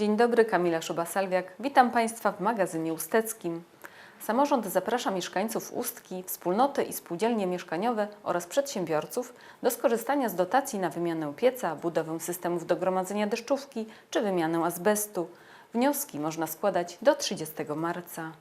Dzień dobry, Kamila Szuba-Salwiak. Witam Państwa w magazynie usteckim. Samorząd zaprasza mieszkańców Ustki, wspólnoty i spółdzielnie mieszkaniowe oraz przedsiębiorców do skorzystania z dotacji na wymianę pieca, budowę systemów do gromadzenia deszczówki czy wymianę azbestu. Wnioski można składać do 30 marca.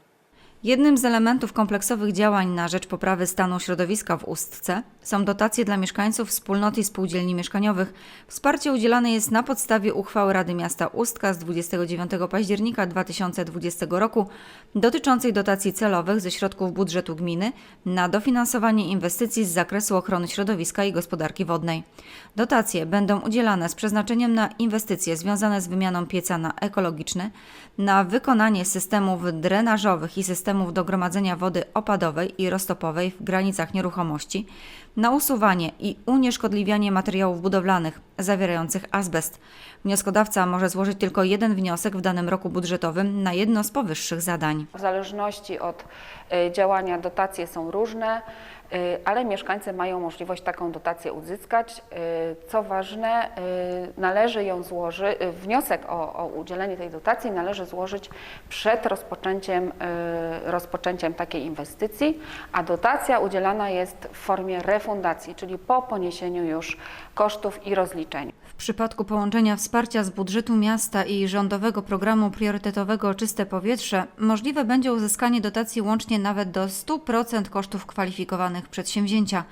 Jednym z elementów kompleksowych działań na rzecz poprawy stanu środowiska w Ustce są dotacje dla mieszkańców wspólnot i spółdzielni mieszkaniowych. Wsparcie udzielane jest na podstawie uchwały Rady Miasta Ustka z 29 października 2020 roku dotyczącej dotacji celowych ze środków budżetu gminy na dofinansowanie inwestycji z zakresu ochrony środowiska i gospodarki wodnej. Dotacje będą udzielane z przeznaczeniem na inwestycje związane z wymianą pieca na ekologiczny, na wykonanie systemów drenażowych i systemów do gromadzenia wody opadowej i roztopowej w granicach nieruchomości, na usuwanie i unieszkodliwianie materiałów budowlanych zawierających azbest. Wnioskodawca może złożyć tylko jeden wniosek w danym roku budżetowym na jedno z powyższych zadań. W zależności od y, działania dotacje są różne, y, ale mieszkańcy mają możliwość taką dotację uzyskać. Y, Co ważne, należy ją złożyć, wniosek o, o udzielenie tej dotacji należy złożyć przed rozpoczęciem, rozpoczęciem takiej inwestycji, a dotacja udzielana jest w formie refundacji, czyli po poniesieniu już kosztów i rozliczeniu. W przypadku połączenia wsparcia z budżetu miasta i rządowego programu priorytetowego Czyste Powietrze możliwe będzie uzyskanie dotacji łącznie nawet do 100% kosztów kwalifikowanych przedsięwzięcia.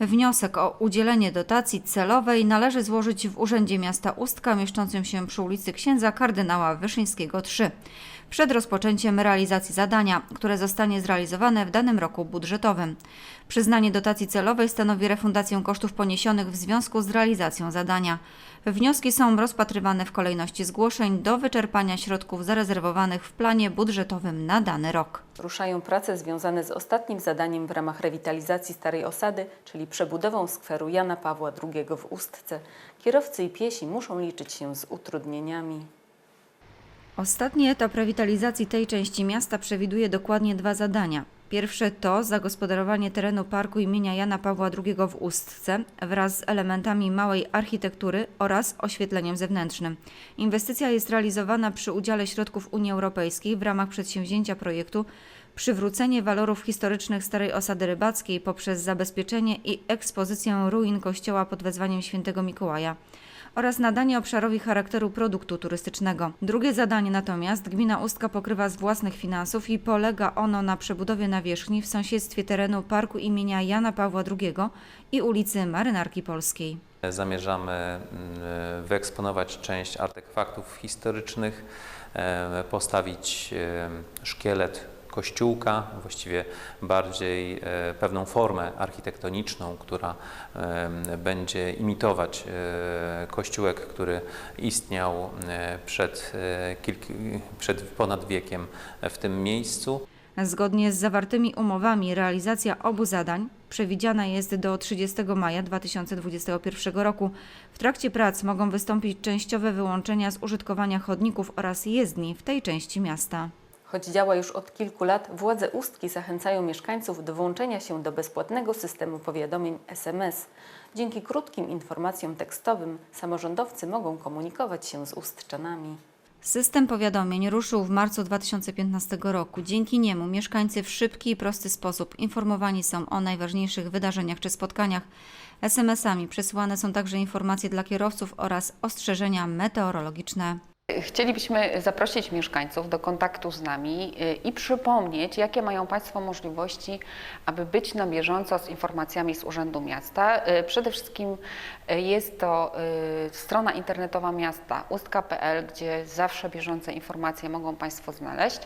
Wniosek o udzielenie dotacji celowej należy złożyć w Urzędzie Miasta Ustka mieszczącym się przy ulicy Księdza Kardynała Wyszyńskiego 3 przed rozpoczęciem realizacji zadania, które zostanie zrealizowane w danym roku budżetowym. Przyznanie dotacji celowej stanowi refundację kosztów poniesionych w związku z realizacją zadania. Wnioski są rozpatrywane w kolejności zgłoszeń do wyczerpania środków zarezerwowanych w planie budżetowym na dany rok. Ruszają prace związane z ostatnim zadaniem w ramach rewitalizacji Starej Osady, czyli przebudową skweru Jana Pawła II w Ustce. Kierowcy i piesi muszą liczyć się z utrudnieniami. Ostatni etap rewitalizacji tej części miasta przewiduje dokładnie dwa zadania. Pierwsze to zagospodarowanie terenu parku imienia Jana Pawła II w Ustce wraz z elementami małej architektury oraz oświetleniem zewnętrznym. Inwestycja jest realizowana przy udziale środków Unii Europejskiej w ramach przedsięwzięcia projektu Przywrócenie walorów historycznych Starej Osady Rybackiej poprzez zabezpieczenie i ekspozycję ruin kościoła pod wezwaniem świętego Mikołaja oraz nadanie obszarowi charakteru produktu turystycznego. Drugie zadanie natomiast gmina Ustka pokrywa z własnych finansów i polega ono na przebudowie nawierzchni w sąsiedztwie terenu parku imienia Jana Pawła II i ulicy Marynarki Polskiej. Zamierzamy mm, wyeksponować część artefaktów historycznych, e, postawić e, szkielet kościółka, właściwie bardziej e, pewną formę architektoniczną, która e, będzie imitować e, kościółek, który istniał przed, e, kilk, przed ponad wiekiem w tym miejscu. Zgodnie z zawartymi umowami realizacja obu zadań przewidziana jest do 30 maja 2021 roku. W trakcie prac mogą wystąpić częściowe wyłączenia z użytkowania chodników oraz jezdni w tej części miasta. Choć działa już od kilku lat, władze Ustki zachęcają mieszkańców do włączenia się do bezpłatnego systemu powiadomień SMS. Dzięki krótkim informacjom tekstowym samorządowcy mogą komunikować się z Ustczanami. System powiadomień ruszył w marcu 2015 roku. Dzięki niemu mieszkańcy w szybki i prosty sposób informowani są o najważniejszych wydarzeniach czy spotkaniach. SMS-ami przesyłane są także informacje dla kierowców oraz ostrzeżenia meteorologiczne. Chcielibyśmy zaprosić mieszkańców do kontaktu z nami y, i przypomnieć, jakie mają Państwo możliwości, aby być na bieżąco z informacjami z Urzędu Miasta. Y, Przede wszystkim y, jest to strona internetowa miasta ustka.pl, gdzie zawsze bieżące informacje mogą Państwo znaleźć,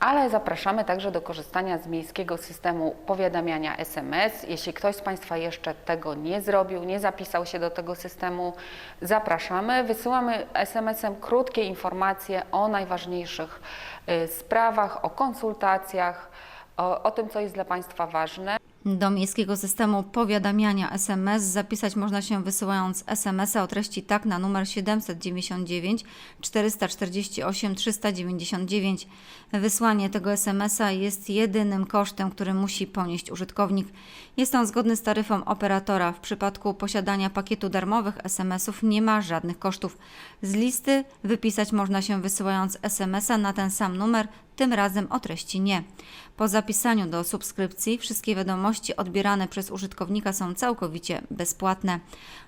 ale zapraszamy także do korzystania z miejskiego systemu powiadamiania SMS. Jeśli ktoś z Państwa jeszcze tego nie zrobił, nie zapisał się do tego systemu, zapraszamy. Wysyłamy SMS-em krótkie informacje o najważniejszych y, sprawach, o konsultacjach, o, o tym, co jest dla Państwa ważne. Do miejskiego systemu powiadamiania SMS zapisać można się wysyłając SMS-a o treści tak na numer 799 448 399. Wysłanie tego SMS-a jest jedynym kosztem, który musi ponieść użytkownik. Jest on zgodny z taryfą operatora. W przypadku posiadania pakietu darmowych SMS-ów nie ma żadnych kosztów. Z listy wypisać można się wysyłając SMS-a na ten sam numer, tym razem o treści nie. Po zapisaniu do subskrypcji wszystkie wiadomości odbierane przez użytkownika są całkowicie bezpłatne.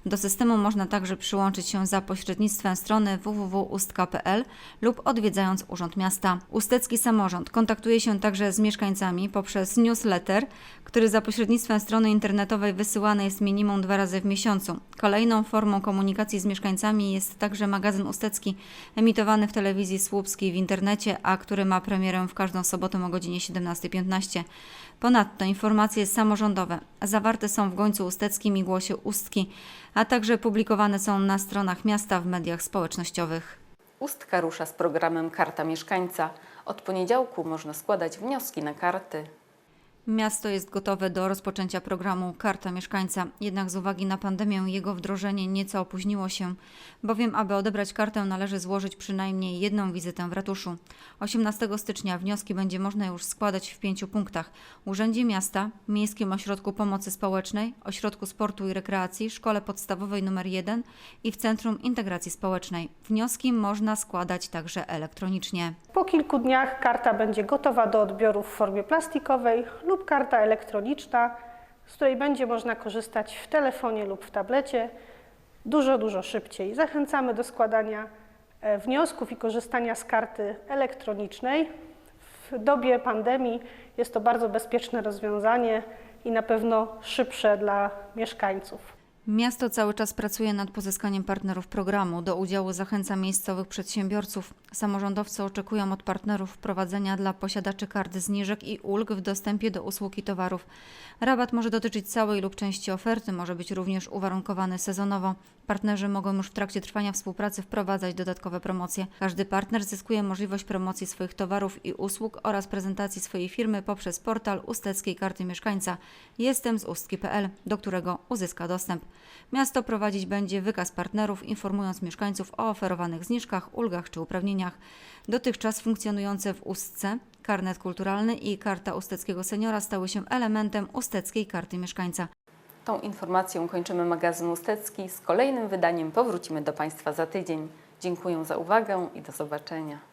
Do systemu można także przyłączyć się za pośrednictwem strony www.ustka.pl lub odwiedzając Urząd Miasta. Ustecki Samorząd kontaktuje się także z mieszkańcami poprzez newsletter, który za pośrednictwem strony internetowej wysyłany jest minimum dwa razy w miesiącu. Kolejną formą komunikacji z mieszkańcami jest także magazyn Ustecki, emitowany w telewizji słupskiej w internecie, a który ma premierę w każdą sobotę o godzinie 17.15. Ponadto informacje samorządowe zawarte są w Gońcu Usteckim i Głosie Ustki, a także publikowane są na stronach miasta w mediach społecznościowych. Ustka rusza z programem Karta Mieszkańca. Od poniedziałku można składać wnioski na karty. Miasto jest gotowe do rozpoczęcia programu Karta Mieszkańca, jednak z uwagi na pandemię jego wdrożenie nieco opóźniło się, bowiem aby odebrać kartę należy złożyć przynajmniej jedną wizytę w ratuszu. 18 stycznia wnioski będzie można już składać w pięciu punktach: Urzędzie Miasta, Miejskim Ośrodku Pomocy Społecznej, Ośrodku Sportu i Rekreacji, Szkole Podstawowej nr 1 i w Centrum Integracji Społecznej. Wnioski można składać także elektronicznie. Po kilku dniach karta będzie gotowa do odbioru w formie plastikowej lub karta elektroniczna, z której będzie można korzystać w telefonie lub w tablecie dużo, dużo szybciej. Zachęcamy do składania e, wniosków i korzystania z karty elektronicznej. W dobie pandemii jest to bardzo bezpieczne rozwiązanie i na pewno szybsze dla mieszkańców. Miasto cały czas pracuje nad pozyskaniem partnerów programu. Do udziału zachęca miejscowych przedsiębiorców. Samorządowcy oczekują od partnerów wprowadzenia dla posiadaczy kart zniżek i ulg w dostępie do usług i towarów. Rabat może dotyczyć całej lub części oferty, może być również uwarunkowany sezonowo. Partnerzy mogą już w trakcie trwania współpracy wprowadzać dodatkowe promocje. Każdy partner zyskuje możliwość promocji swoich towarów i usług oraz prezentacji swojej firmy poprzez portal Usteckiej Karty Mieszkańca Jestem z ustki.pl, do którego uzyska dostęp. Miasto prowadzić będzie wykaz partnerów, informując mieszkańców o oferowanych zniżkach, ulgach czy uprawnieniach. Dotychczas funkcjonujące w Ustce karnet kulturalny i karta Usteckiego Seniora stały się elementem Usteckiej Karty Mieszkańca. Tą informacją kończymy magazyn Ustecki. Z kolejnym wydaniem powrócimy do Państwa za tydzień. Dziękuję za uwagę i do zobaczenia.